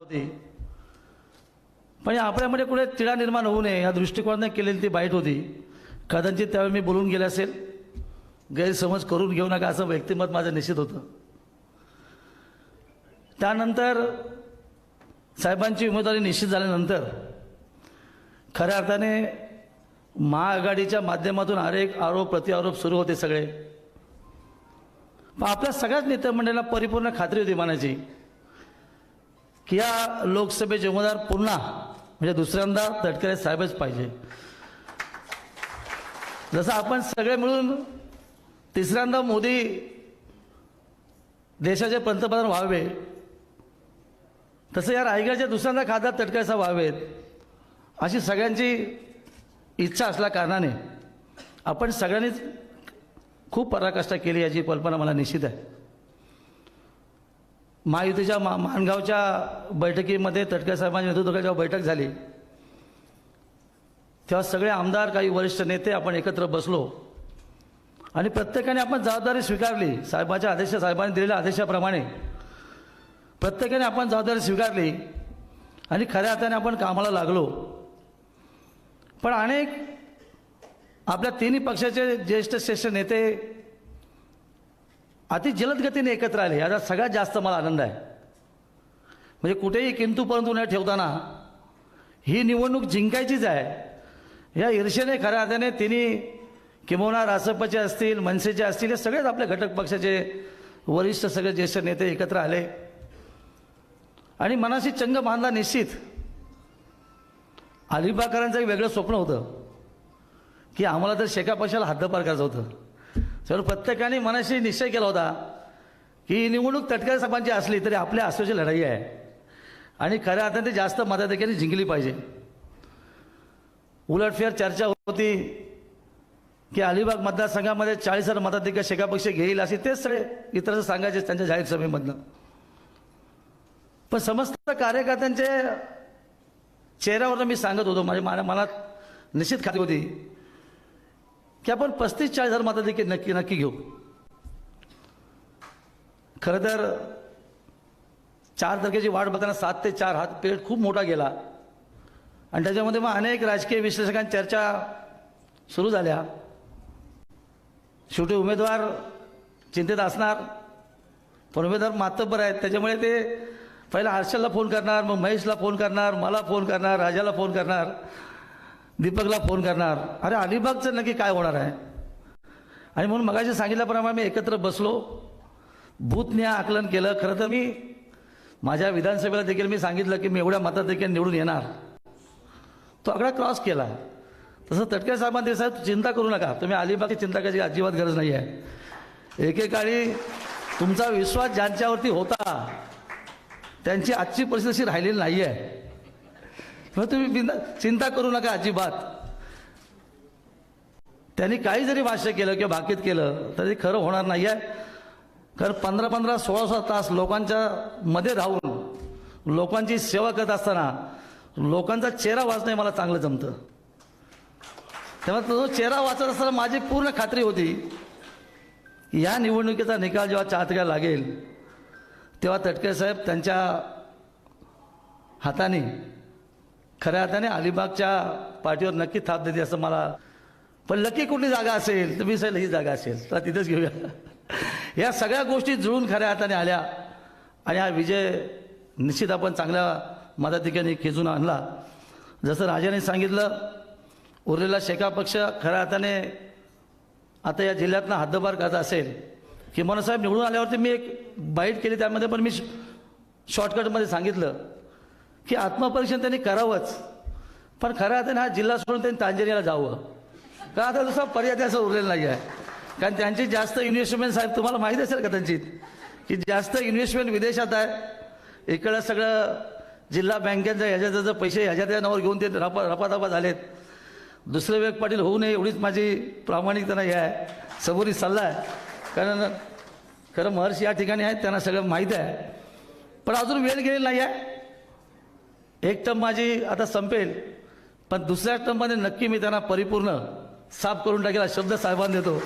होती. पण आपल्यामध्ये कुठे तिळा निर्माण होऊ नये या दृष्टिकोनाने केलेली ती बाईट होती. कदाचित त्यावेळी मी बोलून गेले असेल. गैरसमज करून घेऊ नका असं व्यक्तिमत माझं निश्चित होतं. त्यानंतर साहेबांची उमेदवारी निश्चित झाल्यानंतर खऱ्या अर्थाने महाआघाडीच्या माध्यमातून अनेक आरोप प्रतिआरोप सुरू होते सगळे. पण आपल्या सगळ्याच नेत्यांमंडळाला परिपूर्ण खात्री होती मानाची की या लोकसभेचे उमेदवार पुन्हा म्हणजे दुसऱ्यांदा तटकरे साहेबच पाहिजे. जसं आपण सगळे मिळून तिसऱ्यांदा मोदी देशाचे पंतप्रधान व्हावे तसं या रायगडच्या दुसऱ्यांदा खासदार तटकरे साहेब व्हावेत अशी सगळ्यांची इच्छा असल्या कारणाने आपण सगळ्यांनीच खूप पराकाष्ठा केली याची कल्पना मला निश्चित आहे. महायुतीच्या मा माणगावच्या बैठकीमध्ये तटकरे साहेबांच्या नेतृत्वाखाली जेव्हा बैठक झाली तेव्हा सगळे आमदार काही वरिष्ठ नेते आपण एकत्र बसलो. आणि प्रत्येकाने आपण जबाबदारी स्वीकारली. साहेबाच्या आदेश साहेबांनी दिलेल्या आदेशाप्रमाणे प्रत्येकाने आपण जबाबदारी स्वीकारली आणि खऱ्या अर्थाने आपण कामाला लागलो. पण अनेक आपल्या तिन्ही पक्षाचे ज्येष्ठ श्रेष्ठ नेते अति जलद गतीने एकत्र आले. याचा सगळ्यात जास्त मला आनंद आहे. म्हणजे कुठेही किंतू परंतु न ठेवताना ही निवडणूक जिंकायचीच आहे. या ईर्षेने खऱ्या अर्थाने तिन्ही किंबहुना रासपचे असतील मनसेचे असतील हे सगळेच आपल्या घटक पक्षाचे वरिष्ठ सगळे ज्येष्ठ नेते एकत्र आले. आणि मनाशी चंग बांधला निश्चित. अलिबागकरांचं एक वेगळं स्वप्न होतं की आम्हाला तर शेका हद्दपार करायचं होतं. सर्व प्रत्येकाने मनाशी निश्चय केला होता की ही निवडणूक तटकरे साहेबांची असली तरी आपल्या आसोची लढाई आहे. आणि खऱ्या अर्थाने जास्त मताधिकारी जिंकली पाहिजे. उलटफेर चर्चा होती की अलिबाग मतदारसंघामध्ये चाळीस हजार मताधिकार शेकापक्ष घेईल असे तेच सगळे इतर सांगायचे त्यांच्या जाहीर सभेमधनं. पण समस्त कार्यकर्त्यांचे चेहऱ्यावर मी सांगत होतो माझ्या मला मनात निश्चित खात्री होती की आपण पस्तीस चाळीस हजार मताधिकार नक्की नक्की घेऊ. खरं तर चार तारखेची वाट बघताना सात ते चार हा पिरियड खूप मोठा गेला. आणि त्याच्यामध्ये मग अनेक राजकीय विश्लेषकांनी चर्चा सुरू झाल्या. शेवटी उमेदवार चिंतेत असणार पण उमेदवार मातब्बर आहेत. त्याच्यामुळे ते पहिला हर्षलला फोन करणार मग महेशला फोन करणार मला फोन करणार राजाला फोन करणार. दीपकला फोन करणार. अरे अलिबागचं नक्की काय होणार आहे? आणि म्हणून मगाशी सांगितल्याप्रमाणे मी एकत्र बसलो. भूतन्या आकलन केलं. खरं तर मी माझ्या विधानसभेला देखील मी सांगितलं की मी एवढ्या मतात देखील निवडून येणार. तो आकडा क्रॉस केला. तसं तटके साहेबांनी साहेब चिंता करू नका. तुम्ही अलिबागची चिंता करायची अजिबात गरज नाही आहे. एकेकाळी तुमचा विश्वास ज्यांच्यावरती होता त्यांची आजची परिस्थिती अशी राहिलेली नाही आहे मग तुम्ही बिंदा चिंता करू नका अजिबात. त्यांनी काही जरी भाष्य केलं किंवा भाकीत केलं तरी खरं होणार नाही आहे कारण पंधरा पंधरा सोळा सोळा तास लोकांच्या मध्ये राहून लोकांची सेवा करत असताना लोकांचा चेहरा वाचणं मला चांगलं जमतं. तेव्हा तो चेहरा वाचत असताना माझी पूर्ण खात्री होती या निवडणुकीचा निकाल जेव्हा चातक्या लागेल तेव्हा तटके साहेब त्यांच्या हाताने खऱ्या हाताने अलिबागच्या पाठीवर नक्की थाप देते असं मला पण लकी कुठली जागा असेल तर मी सांगितलं ही जागा असेल. तर तिथेच घेऊया. या सगळ्या गोष्टी जुळून खऱ्या हाताने आल्या. आणि हा विजय निश्चित आपण चांगल्या मदतिकाने खेचून आणला. जसं राजाने सांगितलं उरलेला शेका पक्ष खऱ्या हाताने आता या जिल्ह्यातनं हद्दपार करायचा असेल. की मनसाहेब निवडून आल्यावरती मी एक बाईट केली त्यामध्ये पण मी शॉर्टकटमध्ये सांगितलं. की आत्मपरीक्षण त्यांनी करावंच. पण खऱ्या अर्थाने हा जिल्हा सोडून त्यांनी तांजेरीला जावं. का आता दुसरा पर्याय त्याचा उरलेला नाही आहे कारण त्यांची जास्त इन्व्हेस्टमेंट साहेब तुम्हाला माहीत असेल का त्यांची? की जास्त इन्व्हेस्टमेंट विदेशात आहे. इकडं सगळं जिल्हा बँकेचं ह्याच्या त्याचं पैसे ह्याच्या त्या नावावर घेऊन ते रपा रपादपा झालेत. दुसरं वेग पाटील होऊ नये एवढीच माझी प्रामाणिकता हे आहे. सबुरी सल्ला आहे. कारण खरं महर्षी या ठिकाणी आहेत त्यांना सगळं माहीत आहे. पण अजून वेळ गेलेला नाही आहे एक टम माझी आता संपेल पण दुसऱ्या टममध्ये नक्की मी त्यांना परिपूर्ण साफ करून टाकेल हा शब्द साहेबांना देतो.